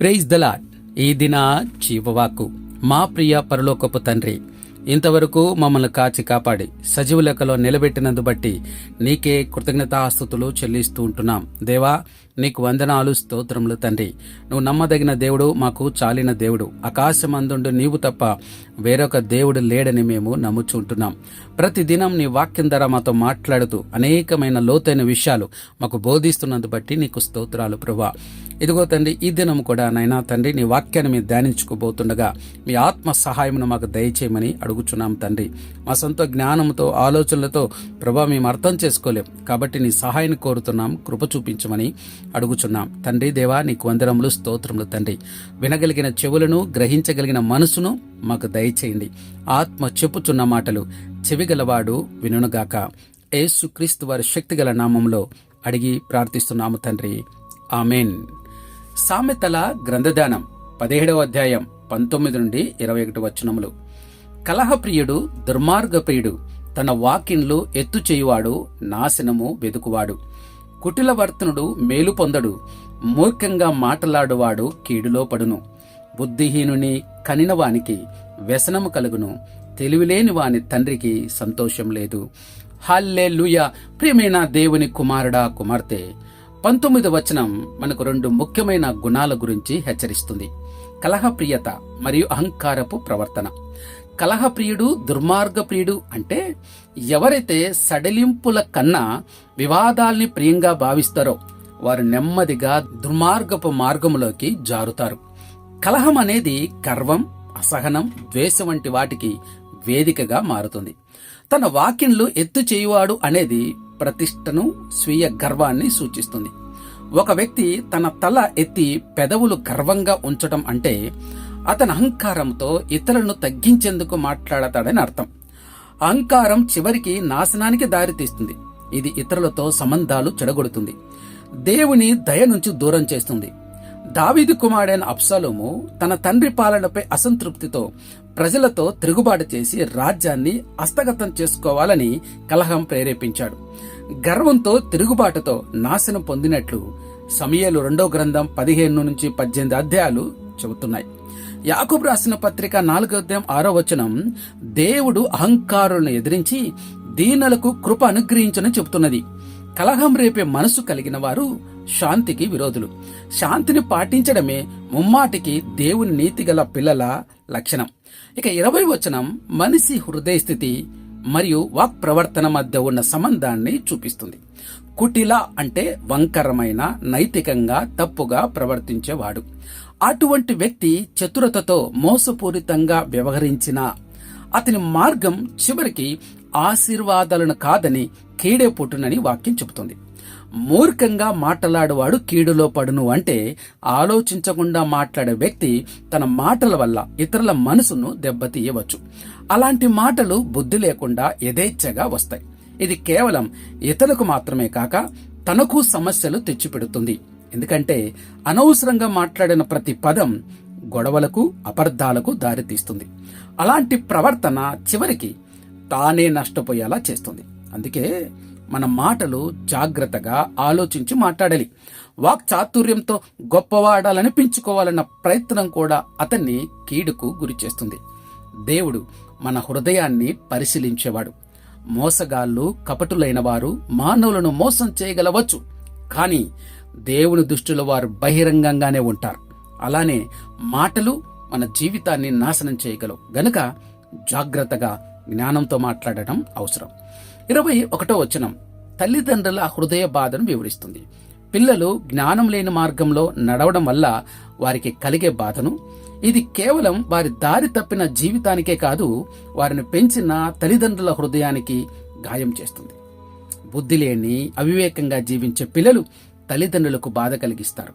Praise the Lord ఈ దిన జీవవాకు మా ప్రియ పరలోకపు తండ్రి ఇంతవరకు మమ్మల్ని కాచి కాపాడి సజీవ లెక్కలో నిలబెట్టినందు బట్టి నీకే కృతజ్ఞతాస్తుతులు చెల్లిస్తూ ఉంటున్నాం. దేవా నీకు వందనాలు స్తోత్రములు తండ్రి. నువ్వు నమ్మదగిన దేవుడు మాకు చాలిన దేవుడు. ఆకాశమందుండు నీవు తప్ప వేరొక దేవుడు లేడని మేము నమ్ముచుంటున్నాం ప్రతిదినం నీ వాక్యం ద్వారా మాతో మాట్లాడుతూ అనేకమైన లోతైన విషయాలు మాకు బోధిస్తున్నందు బట్టి నీకు స్తోత్రాలు ప్రభా. ఇదిగో తండ్రి ఈ దినం కూడా నైనా తండ్రి నీ వాక్యాన్ని మేము ధ్యానించుకోబోతుండగా మీ ఆత్మ సహాయమును మాకు దయచేయమని అడుగుచున్నాం తండ్రి. మా సొంత జ్ఞానంతో ఆలోచనలతో ప్రభా మేము అర్థం చేసుకోలేం. కాబట్టి నీ సహాయాన్ని కోరుతున్నాం కృప చూపించమని అడుగుచున్నాం. తండ్రి దేవా నీకు వందరములు స్తోత్రములు తండ్రి. వినగలిగిన చెవులను గ్రహించగలిగిన మనసును మాకు దయచేయండి. ఆత్మ చెప్పుచున్న మాటలు చెవిగలవాడు వినుగాక ఏసుక్రీస్తు వారి శక్తిగల నామంలో అడిగి ప్రార్థిస్తున్నాము తండ్రి. ఆమెన్. సామెతల గ్రంథదానం పదిహేడవ అధ్యాయం పంతొమ్మిది నుండి ఇరవై ఒకటి వచనములు. కలహప్రియుడు దుర్మార్గప్రియుడు తన వాకిన్లు ఎత్తు చేయువాడు నాశనము వెదుకువాడు. కుటిలవర్తనుడు మేలు పొందడు మూర్ఖంగా మాటలాడువాడు కీడులో పడును. బుద్ధిహీనుని కనినవానికి వ్యసనము కలుగును తెలివిలేని వాని తండ్రికి సంతోషం లేదు. హల్లే ప్రియమైన దేవుని కుమారుడా కుమార్తె పంతొమ్మిది వచనం మనకు రెండు ముఖ్యమైన గుణాల గురించి హెచ్చరిస్తుంది. కలహప్రియత మరియు అహంకారపు ప్రవర్తన. కలహప్రియుడు దుర్మార్గప్రియుడు అంటే ఎవరైతే సడలింపుల కన్నా వివాదాల్ని ప్రియంగా భావిస్తారో వారు నెమ్మదిగా దుర్మార్గపు మార్గములోకి జారుతారు. కలహం అనేది గర్వం అసహనం ద్వేషం వంటి వాటికి వేదికగా మారుతుంది. తన వాకిన్లు ఎత్తు చేయువాడు అనేది ప్రతిష్టను స్వీయ గర్వాన్ని సూచిస్తుంది. ఒక వ్యక్తి తన తల ఎత్తి పెదవులు గర్వంగా ఉంచటం అంటే అతని అహంకారంతో ఇతరులను తగ్గించేందుకు మాట్లాడతాడని అర్థం. అహంకారం చివరికి నాశనానికి దారితీస్తుంది ఇది ఇతరులతో సంబంధాలు చెడగొడుతుంది. దేవుని దయ నుంచి దూరం చేస్తుంది. దావీదు కుమారుడైన అప్సలోము తన తండ్రి పాలనపై అసంతృప్తితో ప్రజలతో తిరుగుబాటు చేసి రాజ్యాన్ని హస్తగతం చేసుకోవాలని కలహం ప్రేరేపించాడు. గర్వంతో తిరుగుబాటుతో నాశనం పొందినట్లు సమయలు రెండో గ్రంథం పదిహేను నుంచి పద్దెనిమిది అధ్యాయాలు చెబుతున్నాయి. యాకూబ్ రాసిన పత్రిక నాలుగో అధ్యాయం ఆరో వచనం దేవుడు అహంకారులను ఎదిరించి దీనులకు కృప అనుగ్రహించని చెబుతున్నది. కలహం రేపే మనసు కలిగిన వారు శాంతికి విరోధులు. శాంతిని పాటించడమే ముమ్మాటికి దేవుని నీతిగల పిల్లల లక్షణం. ఇక ఇరవై వచనం మనిషి హృదయ స్థితి మరియు వాక్ ప్రవర్తన మధ్య ఉన్న సంబంధాన్ని చూపిస్తుంది. కుటిల అంటే వంకరమైన నైతికంగా తప్పుగా ప్రవర్తించేవాడు. అటువంటి వ్యక్తి చతురతతో మోసపూరితంగా వ్యవహరించిన అతని మార్గం చివరికి ఆశీర్వాదాలను కాదని కీడే పుట్టునని వాక్యం చెబుతుంది. మూర్ఖంగా మాట్లాడువాడు కీడులో పడును అంటే ఆలోచించకుండా మాట్లాడే వ్యక్తి తన మాటల వల్ల ఇతరుల మనసును దెబ్బతీయవచ్చు. అలాంటి మాటలు బుద్ధి లేకుండా యథేచ్ఛగా వస్తాయి. ఇది కేవలం ఇతరులకు మాత్రమే కాక తనకు సమస్యలు తెచ్చిపెడుతుంది. ఎందుకంటే అనవసరంగా మాట్లాడిన ప్రతి పదం గొడవలకు అపర్ధాలకు దారితీస్తుంది. అలాంటి ప్రవర్తన చివరికి తానే నష్టపోయేలా చేస్తుంది. అందుకే మన మాటలు జాగ్రత్తగా ఆలోచించి మాట్లాడాలి. వాక్ చాతుర్యంతో గొప్పవాడాలనిపించుకోవాలన్న ప్రయత్నం కూడా అతన్ని కీడుకు గురి చేస్తుంది. దేవుడు మన హృదయాన్ని పరిశీలించేవాడు. మోసగాళ్ళు కపటులైన వారు మానవులను మోసం చేయగలవచ్చు. కానీ దేవుని దృష్టిలో వారు బహిరంగంగానే ఉంటారు. అలానే మాటలు మన జీవితాన్ని నాశనం చేయగలవు. గనుక జాగ్రత్తగా జ్ఞానంతో మాట్లాడటం అవసరం. ఇరవై ఒకటో వచనం. తల్లిదండ్రుల హృదయ బాధను వివరిస్తుంది. పిల్లలు జ్ఞానం లేని మార్గంలో నడవడం వల్ల వారికి కలిగే బాధను ఇది కేవలం వారి దారి తప్పిన జీవితానికే కాదు వారిని పెంచిన తల్లిదండ్రుల హృదయానికి గాయం చేస్తుంది. బుద్ధి లేని అవివేకంగా జీవించే పిల్లలు తల్లిదండ్రులకు బాధ కలిగిస్తారు.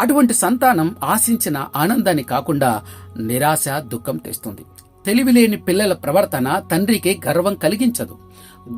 అటువంటి సంతానం ఆశించిన ఆనందాన్ని కాకుండా నిరాశ దుఃఖం తెస్తుంది. తెలివిలేని పిల్లల ప్రవర్తన తండ్రికి గర్వం కలిగించదు.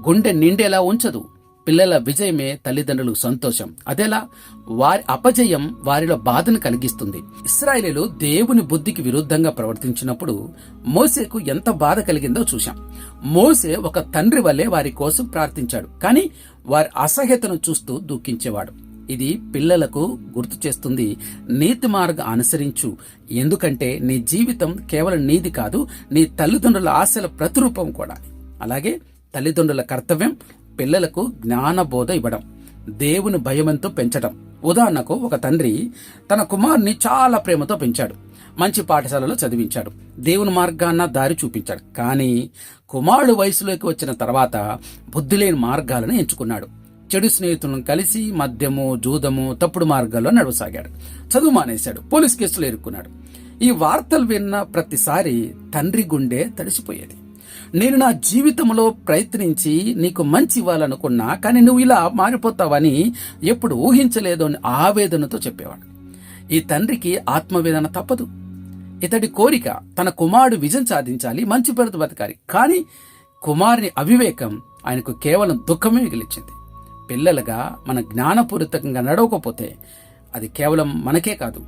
గుండె నిండేలా ఉంచదు. పిల్లల విజయమే తల్లిదండ్రులకు సంతోషం. అదేలా వారి అపజయం వారిలో బాధను కలిగిస్తుంది. ఇస్రాయేలీలు దేవుని బుద్ధికి విరుద్ధంగా ప్రవర్తించినప్పుడు మోసేకు ఎంత బాధ కలిగిందో చూశాం. మోసే ఒక తండ్రి వల్లే వారి కోసం ప్రార్థించాడు. కానీ వారి అసహ్యతను చూస్తూ దుఃఖించేవాడు. ఇది పిల్లలకు గుర్తు చేస్తుంది. నీతి మార్గం అనుసరించు. ఎందుకంటే నీ జీవితం కేవలం నీది కాదు నీ తల్లిదండ్రుల ఆశల ప్రతిరూపం కూడా. అలాగే తల్లిదండ్రుల కర్తవ్యం పిల్లలకు జ్ఞానబోధ ఇవ్వడం దేవుని భయమంతో పెంచడం. ఉదాహరణకు ఒక తండ్రి తన కుమారుని చాలా ప్రేమతో పెంచాడు మంచి పాఠశాలలో చదివించాడు దేవుని మార్గాన్న దారి చూపించాడు. కానీ కుమారుడు వయసులోకి వచ్చిన తర్వాత బుద్ధి లేని మార్గాలను ఎంచుకున్నాడు. చెడు స్నేహితులను కలిసి మద్యము జూదము తప్పుడు మార్గాల్లో నడవసాగాడు. చదువు మానేశాడు. పోలీస్ కేసులు ఎరుక్కున్నాడు ఈ వార్తలు విన్న ప్రతిసారి తండ్రి గుండె తడిసిపోయేది. నేను నా జీవితంలో ప్రయత్నించి నీకు మంచి ఇవ్వాలనుకున్నా కానీ నువ్వు ఇలా మారిపోతావని ఎప్పుడు ఊహించలేదు అని ఆవేదనతో చెప్పేవాడు. ఈ తండ్రికి ఆత్మవేదన తప్పదు. ఇతడి కోరిక తన కుమారుడు విజయం సాధించాలి మంచి పేరుతో బతకాలి. కానీ కుమారుని అవివేకం ఆయనకు కేవలం దుఃఖమే మిగిలించింది. పిల్లలుగా మన జ్ఞానపూరితంగా నడవకపోతే అది కేవలం మనకే కాదు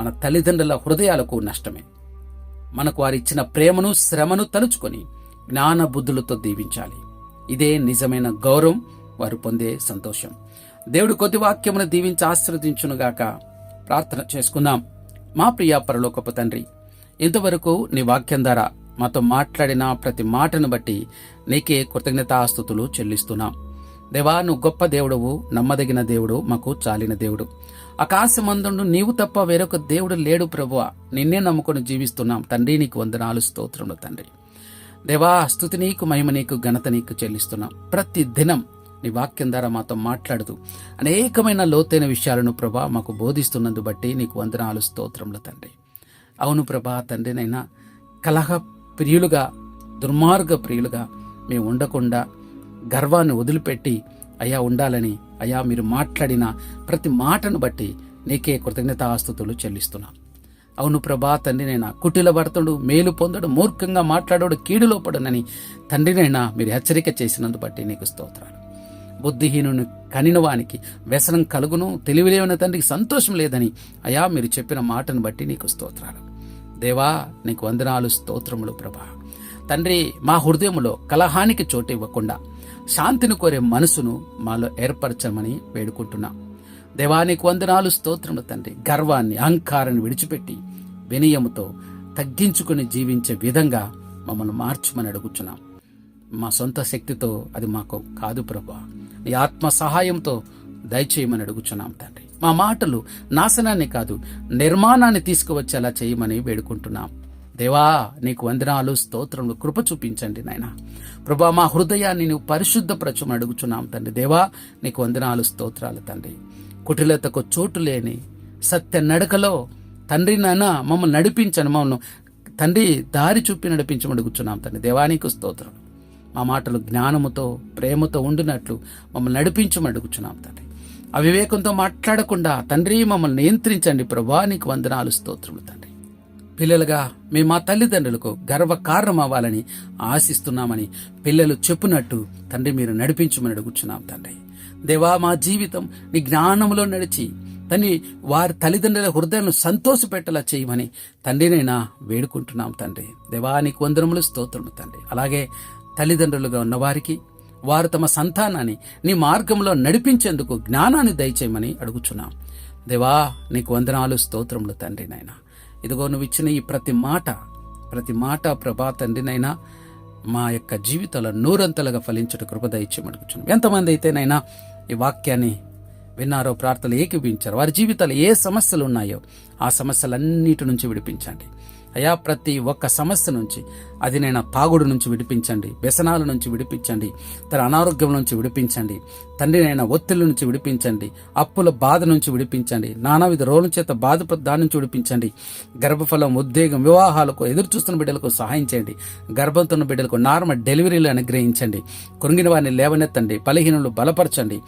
మన తల్లిదండ్రుల హృదయాలకు నష్టమే. మనకు వారిచ్చిన ప్రేమను శ్రమను తలుచుకొని జ్ఞాన బుద్ధులతో దీవించాలి. ఇదే నిజమైన గౌరవం వారు పొందే సంతోషం. దేవుడు కొద్ది వాక్యమును దీవించి ఆశీర్వదించునుగాక ప్రార్థన చేసుకుందాం. మా ప్రియ పరలోకపు తండ్రి ఇంతవరకు నీ వాక్యం ద్వారా మాతో మాట్లాడిన ప్రతి మాటను బట్టి నీకే కృతజ్ఞతాస్తుతులు చెల్లిస్తున్నాం. దేవా నువ్వు గొప్ప దేవుడవు నమ్మదగిన దేవుడు మాకు చాలిన దేవుడు. ఆకాశమందుండు నీవు తప్ప వేరొక దేవుడు లేడు ప్రభువ. నిన్నే నమ్ముకొని జీవిస్తున్నాం. తండ్రి నీకు వందనాలు స్తోత్రములు తండ్రి. దేవా స్థుతి నీకు మహిమ నీకు ఘనత నీకు చెల్లిస్తున్నాం. ప్రతి దినం నీ వాక్యం ద్వారా మాతో మాట్లాడుతూ అనేకమైన లోతైన విషయాలను ప్రభా మాకు బోధిస్తున్నందు బట్టి నీకు వందనాలు స్తోత్రములు తండ్రి. అవును ప్రభా తండ్రినైనా కలహ ప్రియులుగా దుర్మార్గ ప్రియులుగా మేము ఉండకుండా గర్వాన్ని వదిలిపెట్టి అయ్యా ఉండాలని అయ్యా మీరు మాట్లాడిన ప్రతి మాటను బట్టి నీకే కృతజ్ఞతాస్తుతులు చెల్లిస్తున్నాను అవును ప్రభా తండ్రినైనా కుటిల భర్తడు మేలు పొందడు మూర్ఖంగా మాట్లాడోడు కీడులో పడునని తండ్రినైనా మీరు హెచ్చరిక చేసినందు బట్టి నీకు స్తోత్రాలు. బుద్ధిహీనుని కనిన వానికి వ్యసనం కలుగును తెలివిలేని తండ్రికి సంతోషం లేదని అయా మీరు చెప్పిన మాటను బట్టి నీకు స్తోత్రాలు. దేవా నీకు వందనాలు స్తోత్రములు ప్రభా. తండ్రి మా హృదయములో కలహానికి చోటు ఇవ్వకుండా శాంతిని కోరే మనసును మాలో ఏర్పరచమని వేడుకుంటున్నాం. దేవానికి వందనాలు స్తోత్రములు తండ్రి. గర్వాన్ని అహంకారాన్ని విడిచిపెట్టి వినయముతో తగ్గించుకుని జీవించే విధంగా మమ్మల్ని మార్చమని అడుగుచున్నాం మా సొంత శక్తితో అది మాకు కాదు ప్రభా. నీ ఆత్మ సహాయంతో దయచేయమని అడుగుచున్నాం తండ్రి. మా మాటలు నాశనాన్ని కాదు నిర్మాణాన్ని తీసుకువచ్చేలా చేయమని వేడుకుంటున్నాం. దేవా నీకు వందనాలు స్తోత్రములు కృప చూపించండి నాయన. ప్రభా మా హృదయాన్ని నువ్వు పరిశుద్ధపరచమని అడుగుచున్నాం తండ్రి. దేవా నీకు వందనాలు స్తోత్రాలు తండ్రి. కుటిలతకు చోటు లేని సత్య నడకలో తండ్రి నాన్న మమ్మల్ని నడిపించను మమ్మల్ని తండ్రి దారి చూపి నడిపించమని అడుగుచున్నాం తండ్రి. దేవానికి స్తోత్రం. మా మాటలు జ్ఞానముతో ప్రేమతో ఉండినట్లు మమ్మల్ని నడిపించమని అడుగుచున్నాం తండ్రి. అవివేకంతో మాట్లాడకుండా తండ్రి మమ్మల్ని నియంత్రించండి ప్రభా నీకు వందనాలు స్తోత్రములు తండ్రి. పిల్లలుగా మేము మా తల్లిదండ్రులకు గర్వ కారణం అవ్వాలని ఆశిస్తున్నామని పిల్లలు చెప్పునట్టు తండ్రి మీరు నడిపించమని అడుగుచున్నాం తండ్రి. దేవా మా జీవితం నీ జ్ఞానంలో నడిచి తండ్రి వారి తల్లిదండ్రుల హృదయాన్ని సంతోషపెట్టేలా చేయమని తండ్రినైనా వేడుకుంటున్నాం తండ్రి. దేవా నీకు వందనములు స్తోత్రము తండ్రి. అలాగే తల్లిదండ్రులుగా ఉన్నవారికి వారు తమ సంతానాన్ని నీ మార్గంలో నడిపించేందుకు జ్ఞానాన్ని దయచేయమని అడుగుచున్నాం. దేవా నీకు వందనాలు స్తోత్రములు తండ్రి నాయనా. ఇదిగో నువ్వు ఇచ్చిన ఈ ప్రతి మాట ప్రతి మాట ప్రభా తండ్రినైనా మా యొక్క జీవితాల నూరంతలుగా ఫలించట కృపద ఇచ్చి మడుకుచున్నాం ఎంతమంది అయితేనైనా ఈ వాక్యాన్ని విన్నారో ప్రార్థనలు ఏకీపించారు వారి జీవితాలు ఏ సమస్యలు ఉన్నాయో ఆ సమస్యలన్నిటి నుంచి విడిపించండి. అయా ప్రతి ఒక్క సమస్య నుంచి అది నేను పాగుడు నుంచి విడిపించండి వ్యసనాల నుంచి విడిపించండి తన అనారోగ్యం నుంచి విడిపించండి తండ్రి నైనా ఒత్తిడి నుంచి విడిపించండి అప్పుల బాధ నుంచి విడిపించండి నానావిధ రోల చేత బాధపడ దాని నుంచి విడిపించండి గర్భఫలం ఉద్వేగం వివాహాలకు ఎదురు చూస్తున్న బిడ్డలకు సహాయం చేయండి గర్భంతున్న బిడ్డలకు నార్మల్ డెలివరీలు అనుగ్రహించండి కృంగిన వారిని లేవనెత్తండి బలహీనులు బలపరచండి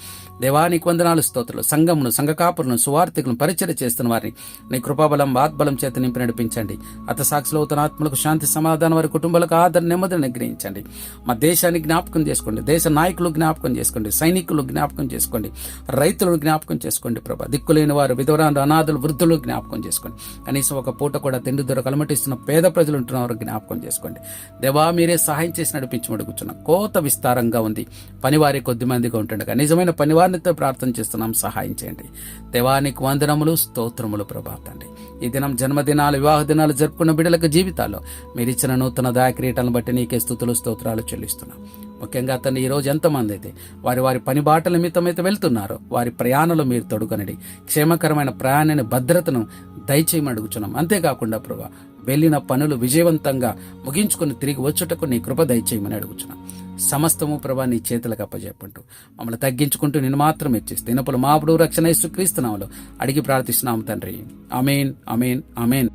దేవానికి వందనాలు స్తోత్రులు సంఘమును సంఘకాపులను సువార్థికులను పరిచయం చేస్తున్న వారిని నీ కృపాబలం వాత్బలం చేత నింపి నడిపించండి. హతసాక్షులు అవుతున్న ఆత్మలకు శాంతి సమాధానం వారి కుటుంబాలకు ఆదరణ నెమ్మదిని గ్రహించండి మా దేశాన్ని జ్ఞాపకం చేసుకోండి. దేశ నాయకులు జ్ఞాపకం చేసుకోండి. సైనికులు జ్ఞాపకం చేసుకోండి. రైతులను జ్ఞాపకం చేసుకోండి ప్రభా. దిక్కులేని వారు విధవరాలు అనాథులు వృద్ధులు జ్ఞాపకం చేసుకోండి. కనీసం ఒక పూట కూడా తిండి దొర కలమటిస్తున్న పేద ప్రజలు ఉంటున్నవారు జ్ఞాపకం చేసుకోండి. దేవా మీరే సహాయం చేసి నడిపించమని కూర్చున్నాం కోత విస్తారంగా ఉంది. పనివారి కొద్ది మందిగా ఉంటుండగా నిజమైన పనివారినితో ప్రార్థన చేస్తున్నాం. సహాయం చేయండి. దేవానికి వందనములు స్తోత్రములు ప్రభాతండి ఈ దినం జన్మదినాలు వివాహ దినాలు జరుపుకున్న బిడ్డలకు జీవితాల్లో మీరు ఇచ్చిన నూతన దాయక్రీటలను బట్టి నీకే స్థుతులు స్తోత్రాలు చెల్లిస్తున్నాం. ముఖ్యంగా అతన్ని ఈరోజు ఎంతమంది అయితే వారి వారి పని బాటల నిమిత్తం అయితే వెళ్తున్నారో. వారి ప్రయాణంలో మీరు తొడుగనడి. క్షేమకరమైన ప్రయాణాన్ని భద్రతను దయచేయమని అడుగుచున్నాం. అంతేకాకుండా ప్రభా వెళ్ళిన పనులు విజయవంతంగా ముగించుకుని తిరిగి వచ్చుటకు నీ కృప దయచేయమని అడుగుచున్నాం. సమస్తము ప్రభా నీ చేతులకు అప్పజెప్పంటూ మమ్మల్ని తగ్గించుకుంటూ నేను మాత్రం ఇచ్చేసి దినపులు మాపుడు రక్షణ ఇస్తూ క్రీస్తున్నాములు అడిగి ప్రార్థిస్తున్నాము తండ్రి. అమేన్ అమేన్ అమేన్